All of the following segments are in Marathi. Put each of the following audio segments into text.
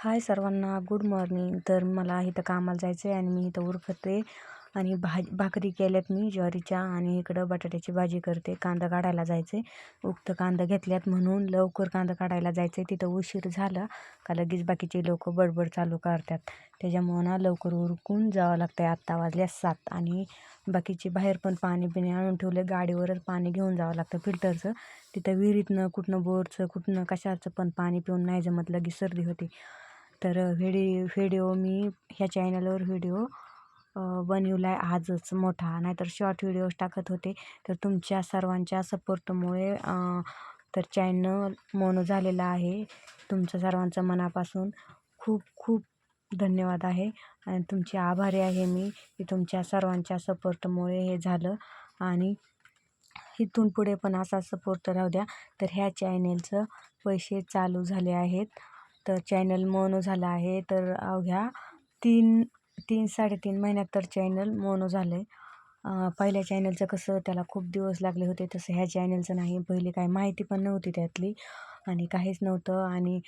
हाय सर्वांना गुड मॉर्निंग तर मला इथं कामाला जायचं आहे आणि मी इथं उरकते आणि भाज भाकरी केल्यात मी ज्वारीच्या आणि इकडं बटाट्याची भाजी करते. कांदा काढायला जायचं आहे उक्त कांदा घेतल्यात म्हणून लवकर कांदा काढायला जायचं आहे तिथं उशीर झाला का लगेच बाकीचे लोक बडबड चालू करतात. त्याच्यामुळं ना लवकर उरकून जावं लागतं आहे आत्ता वाजल्या सात आणि बाकीचे बाहेर पण पाणी बिणी आणून ठेवले गाडीवरच पाणी घेऊन जावं लागतं फिल्टरचं. तिथं विहिरीतनं कुठनं बोरचं कुठनं कशाचं पण पाणी पिऊन नाही जमत. लगेच सर्दी होती. तर व्हिडिओ व्हिडिओ मी ह्या चॅनलवर व्हिडिओ बनवला आहे आजच मोठा. नाहीतर शॉर्ट व्हिडिओज टाकत होते. तर तुमच्या सर्वांच्या सपोर्टमुळे तर चॅनल मोनो झालेला आहे. तुमच्या सर्वांचं मनापासून खूप खूप धन्यवाद आहे. आणि तुमचे आभारी आहे मी की तुमच्या सर्वांच्या सपोर्टमुळे हे झालं. आणि इथून पुढे पण असा सपोर्ट राहू द्या. तर ह्या चॅनेलचं पैसे चालू झाले आहेत. तर चॅनल मोनो झालं आहे. तर अवघ्या तीन तीन साडेतीन महिन्यात तर चॅनल मोनो झालं आहे पहिल्या चॅनलचं कसं त्याला खूप दिवस लागले होते. तसं ह्या चॅनलचं नाही. पहिली काय माहिती पण नव्हती त्यातली आणि काहीच नव्हतं. आणि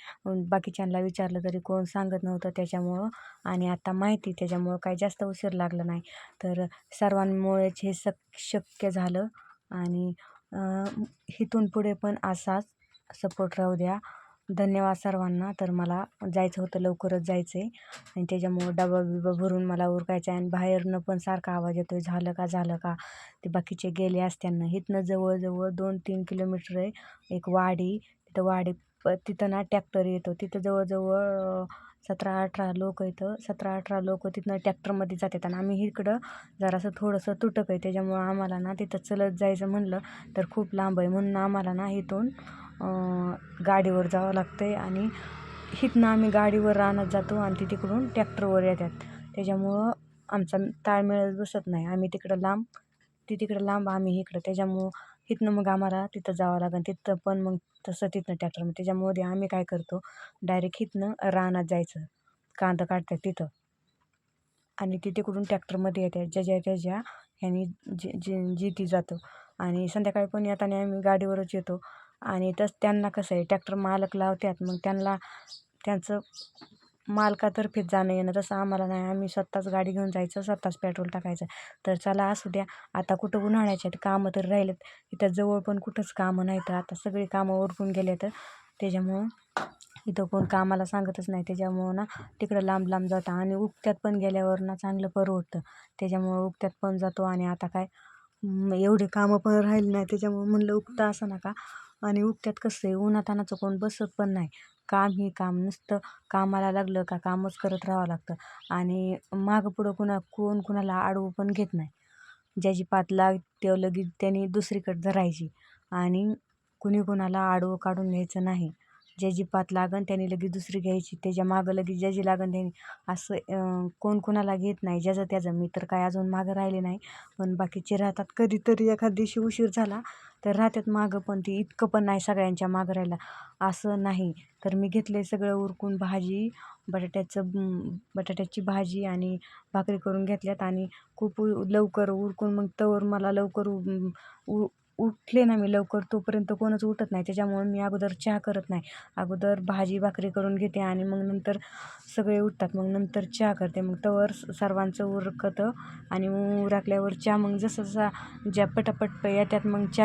बाकीच्यांना विचारलं तरी कोण सांगत नव्हतं त्याच्यामुळं. आणि आता माहिती त्याच्यामुळं काही जास्त उशीर लागला नाही. तर सर्वांमुळेच हे शक शक्य झालं. आणि इथून पुढे पण असाच सपोर्ट राहू द्या. धन्यवाद सर्वांना. तर मला जायचं होतं लवकरच जायचं आहे आणि त्याच्यामुळं डबा बिबा भरून मला उरकायचं आहे आणि बाहेरनं पण सारखा आवाज येतो आहे झालं का झालं का? ते बाकीचे गेले असत्यांना. इथनं जवळजवळ दोन तीन किलोमीटर आहे. एक वाडी. तिथं वाडी प तिथं ना ट्रॅक्टर येतो. तिथं जवळजवळ सतरा अठरा लोक इथं. सतरा अठरा लोक तिथनं ट्रॅक्टरमध्ये जातात. आणि आम्ही इकडं जरासं थोडंसं तुटक आहे. त्याच्यामुळं आम्हाला ना तिथं चलत जायचं म्हणलं तर खूप लांब आहे. म्हणून आम्हाला ना इथून गाडीवर जावं लागतं आहे आणि इथनं आम्ही गाडीवर रानात जातो आणि ती तिकडून ट्रॅक्टरवर येतात. त्याच्यामुळं आमचा ताळमेळच बसत नाही. आम्ही तिकडं लांब ती तिकडं लांब आम्ही इकडं. त्याच्यामुळं इथनं मग आम्हाला तिथं जावं लागेल तिथं पण मग तसं तिथनं ट्रॅक्टर. त्याच्यामुळे आम्ही काय करतो डायरेक्ट इथनं रानात जायचं. कांदा काढतात तिथं. आणि ते तिकडून ट्रॅक्टरमध्ये येतात. ज्याच्या त्याच्या ह्यानी जे जे जिती जातो. आणि संध्याकाळी पण येताना आम्ही गाडीवरच येतो. आणि तस त्यांना कसं आहे टॅक्टर मालक लावतात मग त्यांना त्यांचं मालकातर्फेच जाणं येणं तसं आम्हाला नाही. आम्ही स्वतःच गाडी घेऊन जायचं स्वतःच पेट्रोल टाकायचं. तर चला असू द्या आता कुठं उन्हाळ्याच्या कामं तर राहिलेत. इथं जवळ पण कुठंच कामं नाही तर आता सगळी कामं ओरपून गेले तर त्याच्यामुळं इथं कोण कामाला सांगतच नाही. त्याच्यामुळं ना तिकडं लांब लांब जातं आणि उगत्यात पण गेल्यावर ना चांगलं परवडतं. त्याच्यामुळं उगत्यात पण जातो आणि आता काय एवढे कामं पण राहिले नाही. त्याच्यामुळं म्हणलं उगतं असं नका. आणि उगत्यात कसं आहे? उन्हातानाचं कोण बसत पण नाही. काम ही काम. नुसतं कामाला लागलं का कामच करत राहावं लागतं. आणि मागं पुढं कुणा कोण कुणाला आडवं पण घेत नाही. ज्याची पात लाग ते लगेच त्याने दुसरीकडं धरायची. आणि कुणी कुणाला आडवं काढून घ्यायचं नाही. ज्याची पात लागन त्याने लगेच दुसरी घ्यायची त्याच्या मागं लगेच ज्याची लागन त्यानी असं कोण कुणाला घेत नाही ज्याचं त्याचं मी तर काय अजून मागं राहिले नाही. पण बाकीचे राहतात. कधीतरी एखाद दिवशी उशीर झाला तर राहतात मागं पण ती इतकं पण नाही सगळ्यांच्या मागं राहिला. असं नाही. तर मी घेतले सगळं उरकून भाजी बटाट्याचं बटाट्याची भाजी आणि भाकरी करून घेतल्यात आणि खूप लवकर उरकून मग तवर मला लवकर उ उठले ना मी लवकर तोपर्यंत कोणच उठत नाही. त्याच्यामुळे मी अगोदर चहा करत नाही. अगोदर भाजी भाकरी करून घेते आणि मग नंतर सगळे उठतात. मग नंतर चहा करते. मग तवर सर्वांचं उरकतं आणि उरकल्यावर चहा मग जसं जसा ज्या पटापट येतात मग चहा